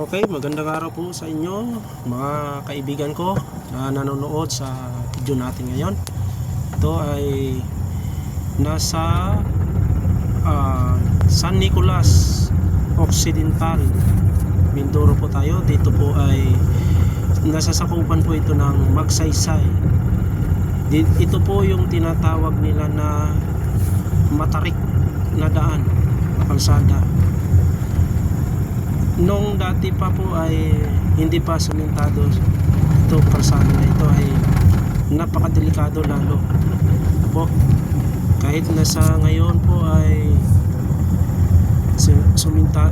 Okay, magandang araw po sa inyo mga kaibigan ko na nanonood sa video natin ngayon. Ito ay nasa ah, San Nicolas Occidental, Mindoro po tayo. Dito po ay nasa sakupan po ito ng Magsaysay. Ito po yung tinatawag nila na matarik na daan, na kalsada nung dati pa po ay hindi pa sumentado ito kalsada na ito ay napakadelikado lalo po. Kahit na sa ngayon po ay su- suminta,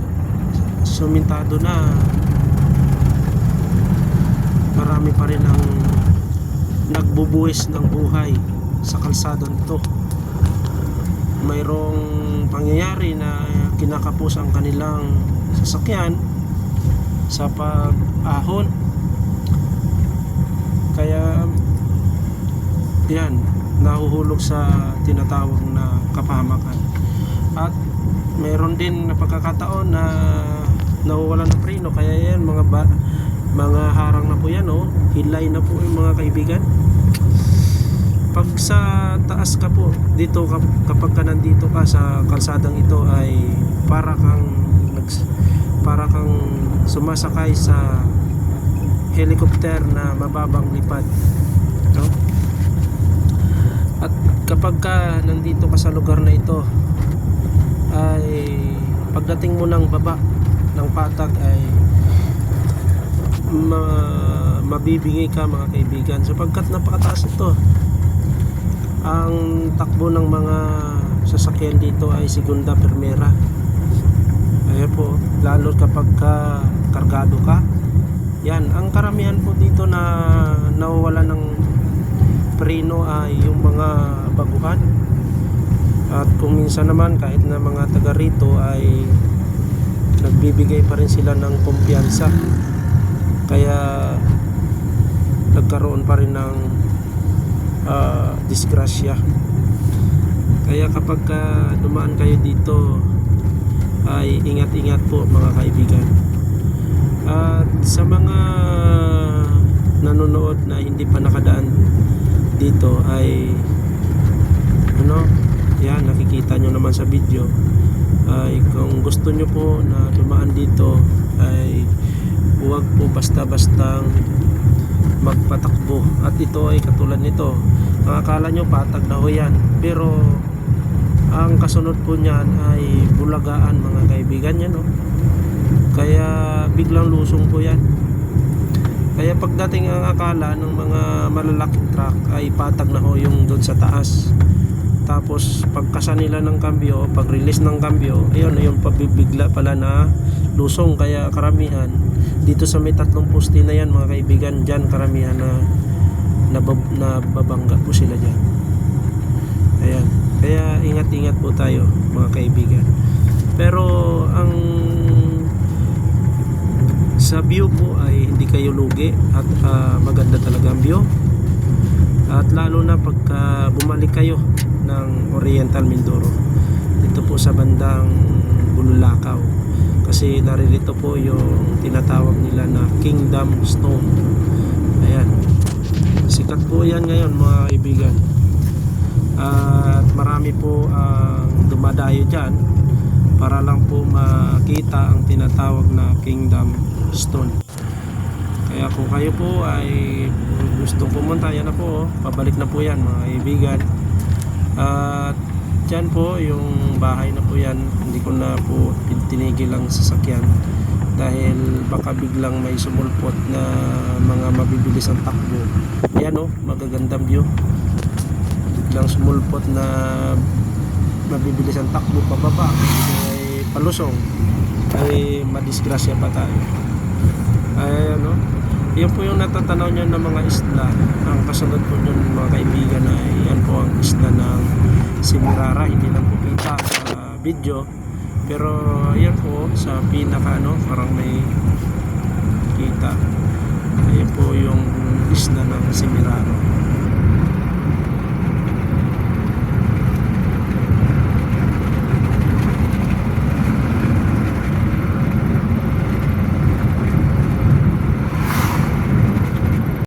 sumintado na marami pa rin ang nagbubuwis ng buhay sa kalsada nito. Mayroong pangyayari na kinakapos ang kanilang sasakyan sa pag-ahon. Kaya yan nahuhulog sa tinatawag na kapahamakan. At mayroon din na pagkakataon na nawawalan ng preno. Kaya yan mga ba, mga harang na po yan oh. Hilay na po yung mga kaibigan. Pag sa taas ka po dito kap- kapag ka nandito ka sa kalsadang ito ay para kang nags- para kang sumasakay sa helicopter na mababang lipad no? at kapag ka nandito ka sa lugar na ito ay pagdating mo ng baba ng patag ay ma- mabibigay ka mga kaibigan. Sapagkat napakataas ito. Ang takbo ng mga sasakyan dito ay segunda primera ayan po lalo kapag ka kargado ka. Yan ang karamihan po dito na nawawala ng preno ay yung mga baguhan. At kung minsan naman kahit na mga taga rito ay nagbibigay pa rin sila ng kumpiyansa. Kaya nagkaroon pa rin ng ah, disgrasya. Kaya kapag ka dumaan kayo dito ay ingat-ingat po mga kaibigan. At sa mga nanonood na hindi pa nakadaan dito ay ano yan nakikita nyo naman sa video. Ay kung gusto nyo po na dumaan dito ay huwag po basta-bastang magpatakbo. At ito ay katulad nito. Ang akala nyo patag na ho yan. Pero ang kasunod po niyan ay bulagaan mga kaibigan yan no? kaya biglang lusong po yan. Kaya pagdating ang akala ng mga malalaking truck ay patag na ho yung doon sa taas. Tapos pagkasa nila ng kambyo pag release ng kambyo ayun yung pabibigla pala na lusong. Kaya karamihan dito sa may tatlong poste na yan mga kaibigan dyan karamihan na nabab, nababangga po sila dyan. Ayan kaya ingat ingat po tayo mga kaibigan. Pero ang sa view po ay hindi kayo lugi at ah, maganda talaga ang view. At lalo na pagka bumalik kayo ng Oriental Mindoro dito po sa bandang Bululakaw. Kasi naririto po yung tinatawag nila na Kingdom Stone. Ayan. Sikat po yan ngayon mga kaibigan at marami po ang dumadayo dyan para lang po makita ang tinatawag na Kingdom Stone kaya kung kayo po ay gustong pumunta, yan na po, oh. pabalik na po yan mga kaibigan. At dyan po, yung bahay na po yan, hindi ko na po tinigil ang sasakyan dahil baka biglang may sumulpot na mga mabibilis ang takbo. Yan oh, magagandang view. Biglang sumulpot na mabibilis ang takbo pababa, ay palusong, ay madisgrasya pa tayo. Ay ano, yan po yung natatanaw nyo ng mga isla. Ang kasunod po nyo mga kaibigan ay yan po ang isla ng Simirara. Hindi lang po kita sa video. Pero yan po sa pinaka ano, parang may